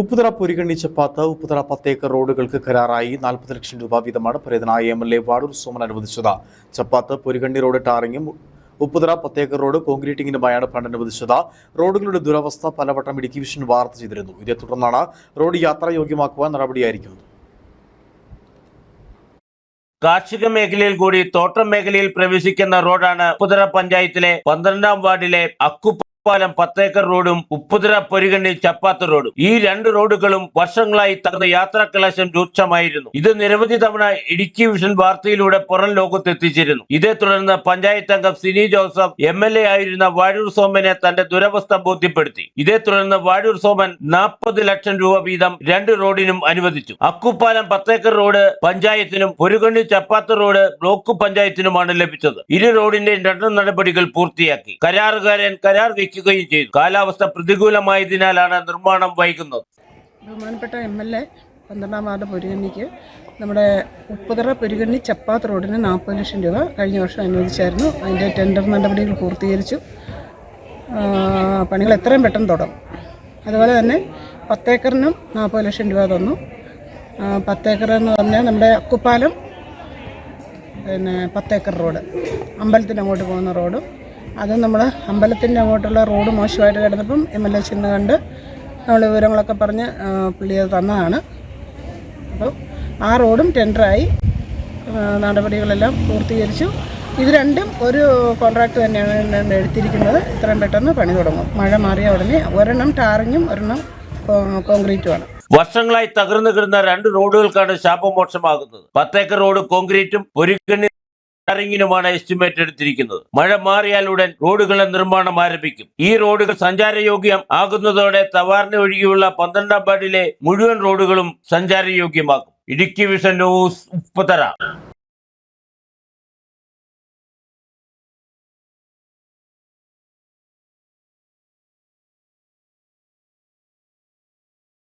ഉപ്പുതറ പൊരികണ്ണി ചപ്പാത്ത് ഉപ്പുതറ പത്തേക്കർ റോഡുകൾക്ക് കരാറായി നാൽപ്പത് ലക്ഷം രൂപ വീതമാണ് പരേതനായ M L A Vazhoor Soman അനുവദിച്ചത്. ചപ്പാത്ത് പൊരികണ്ണി റോഡ് ടാറിങ്ങും ഉപ്പുതറ പത്തേക്കർ റോഡ് കോൺക്രീറ്റിംഗിനുമായാണ് ഫണ്ട് അനുവദിച്ചത്. റോഡുകളുടെ ദുരവസ്ഥ പലവട്ടം ഇടുക്കി വിഷൻ വാർത്ത ചെയ്തിരുന്നു. ഇതേ തുടർന്നാണ് റോഡ് യാത്രായോഗ്യമാക്കുവാൻ നടപടിയായിരിക്കുന്നത് കാർഷിക മേഖലയിൽ കൂടി തോട്ടം മേഖലയിൽ പ്രവേശിക്കുന്ന റോഡാണ് ഉപ്പുതറ പഞ്ചായത്തിലെ പന്ത്രണ്ടാം വാർഡിലെ അക്കുപ്പാലം പത്തേക്കർ റോഡും ഉപ്പുതിര പൊരികണ്ണി ചപ്പാത്ത് റോഡും. ഈ രണ്ട് റോഡുകളും വർഷങ്ങളായി തകർന്ന യാത്രാ കലാശം രൂക്ഷമായിരുന്നു. ഇത് നിരവധി തവണ ഇടുക്കി വിഷൻ വാർത്തയിലൂടെ പുറം ലോകത്തെത്തിച്ചിരുന്നു. ഇതേ തുടർന്ന് പഞ്ചായത്ത് അംഗം Sini Joseph M L A ആയിരുന്ന വാഴൂർ സോമനെ തന്റെ ദുരവസ്ഥ ബോധ്യപ്പെടുത്തി. ഇതേ തുടർന്ന് വാഴൂർ സോമൻ നാൽപ്പത് ലക്ഷം രൂപ വീതം രണ്ട് റോഡിനും അനുവദിച്ചു. അക്കുപ്പാലം പത്തേക്കർ റോഡ് പഞ്ചായത്തിനും പൊരുകണ്ണി ചപ്പാത്ത് റോഡ് ബ്ലോക്ക് പഞ്ചായത്തിനുമാണ് ലഭിച്ചത്. ഇരു റോഡിന്റെ രണ്ട് നടപടികൾ പൂർത്തിയാക്കി. കരാറുകാരൻ കരാർ വയ്ക്കുകയും ചെയ്തു. കാലാവസ്ഥ പ്രതികൂലമായതിനാലാണ് നിർമ്മാണം വൈകുന്നത്. ബഹുമാനപ്പെട്ട എം എൽ എ പന്ത്രണ്ടാം വാർഡ് പൊരുകണ്ണിക്ക് നമ്മുടെ ഉപ്പുതറ പൊരുകണ്ണി ചപ്പാത്ത് റോഡിന് നാൽപ്പത് ലക്ഷം രൂപ കഴിഞ്ഞ വർഷം അനുവദിച്ചായിരുന്നു. അതിന്റെ ടെൻഡർ നടപടികൾ പൂർത്തീകരിച്ചു. പണികൾ എത്രയും പെട്ടെന്ന് തുടങ്ങും. അതുപോലെ തന്നെ പത്തേക്കറിനും നാൽപ്പത് ലക്ഷം രൂപ തന്നു. പത്തേക്കർ എന്ന് പറഞ്ഞാൽ നമ്മുടെ അക്കുപ്പാലം പിന്നെ പത്തേക്കർ റോഡ് അമ്പലത്തിന് അങ്ങോട്ട് പോകുന്ന റോഡും അത് നമ്മൾ അമ്പലത്തിന്റെ അങ്ങോട്ടുള്ള റോഡ് മോശമായിട്ട് കിടന്നപ്പം എം എൽ എ ചെന്ന് കണ്ട് നമ്മൾ വിവരങ്ങളൊക്കെ പറഞ്ഞ് പുള്ളിയത് തന്നതാണ്. അപ്പോൾ ആ റോഡും ടെൻഡറായി. നടപടികളെല്ലാം പൂർത്തീകരിച്ചു. ഇത് രണ്ടും ഒരു കോൺട്രാക്ട് തന്നെയാണ് എടുത്തിരിക്കുന്നത്. ഇത്രയും പെട്ടെന്ന് പണി തുടങ്ങും. മഴ മാറിയ ഉടനെ ഒരെണ്ണം ടാറിങ്ങും ഒരെണ്ണം കോൺക്രീറ്റുമാണ്. വർഷങ്ങളായി തകർന്നു കിടന്ന രണ്ട് റോഡുകൾക്കാണ് ശാപമോക്ഷമാകുന്നത്. പത്തേക്കർ റോഡ് കോൺക്രീറ്റും പൊരിക്കണ്ണി ടാറിങ്ങിനുമാണ് എസ്റ്റിമേറ്റ് എടുത്തിരിക്കുന്നത്. മഴ മാറിയാൽ ഉടൻ റോഡുകളുടെ നിർമ്മാണം ആരംഭിക്കും. ഈ റോഡുകൾ സഞ്ചാരയോഗ്യം ആകുന്നതോടെ തവാറിന് ഒഴികെയുള്ള പന്ത്രണ്ടാം പാടിലെ മുഴുവൻ റോഡുകളും സഞ്ചാരയോഗ്യമാക്കും ഇടുക്കി വിഷൻ ന്യൂസ് ഉപ്പുതറ.